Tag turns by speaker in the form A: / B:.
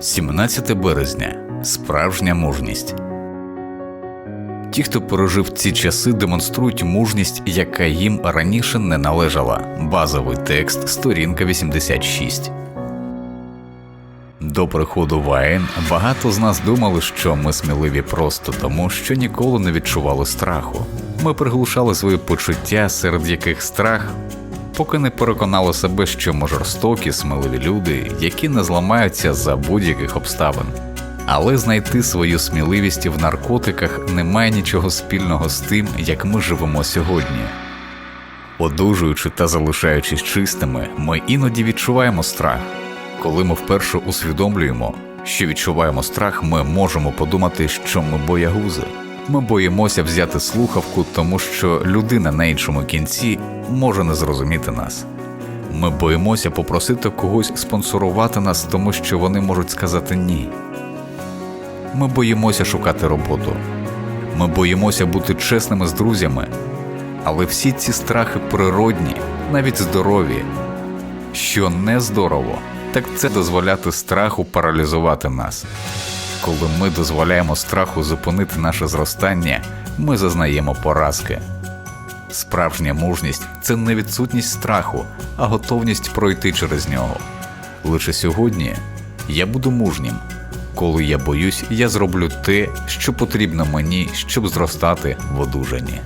A: 17 березня справжня мужність. Ті, хто пережив ці часи, демонструють мужність, яка їм раніше не належала. Базовий текст, сторінка 86. До приходу воєн багато з нас думали, що ми сміливі просто тому, що ніколи не відчували страху. Ми приглушали свої почуття, серед яких страх, поки не переконали себе, що ми жорстокі, сміливі люди, які не зламаються за будь-яких обставин. Але знайти свою сміливість в наркотиках немає нічого спільного з тим, як ми живемо сьогодні. Одужуючи та залишаючись чистими, ми іноді відчуваємо страх. Коли ми вперше усвідомлюємо, що відчуваємо страх, ми можемо подумати, що ми боягузи. Ми боїмося взяти слухавку, тому що людина на іншому кінці може не зрозуміти нас. Ми боїмося попросити когось спонсорувати нас, тому що вони можуть сказати ні. Ми боїмося шукати роботу. Ми боїмося бути чесними з друзями. Але всі ці страхи природні, навіть здорові. Що не здорово, так це дозволяти страху паралізувати нас. Коли ми дозволяємо страху зупинити наше зростання, ми зазнаємо поразки. Справжня мужність це не відсутність страху, а готовність пройти через нього. Лише сьогодні я буду мужнім. Коли я боюсь, я зроблю те, що потрібно мені, щоб зростати в одужанні.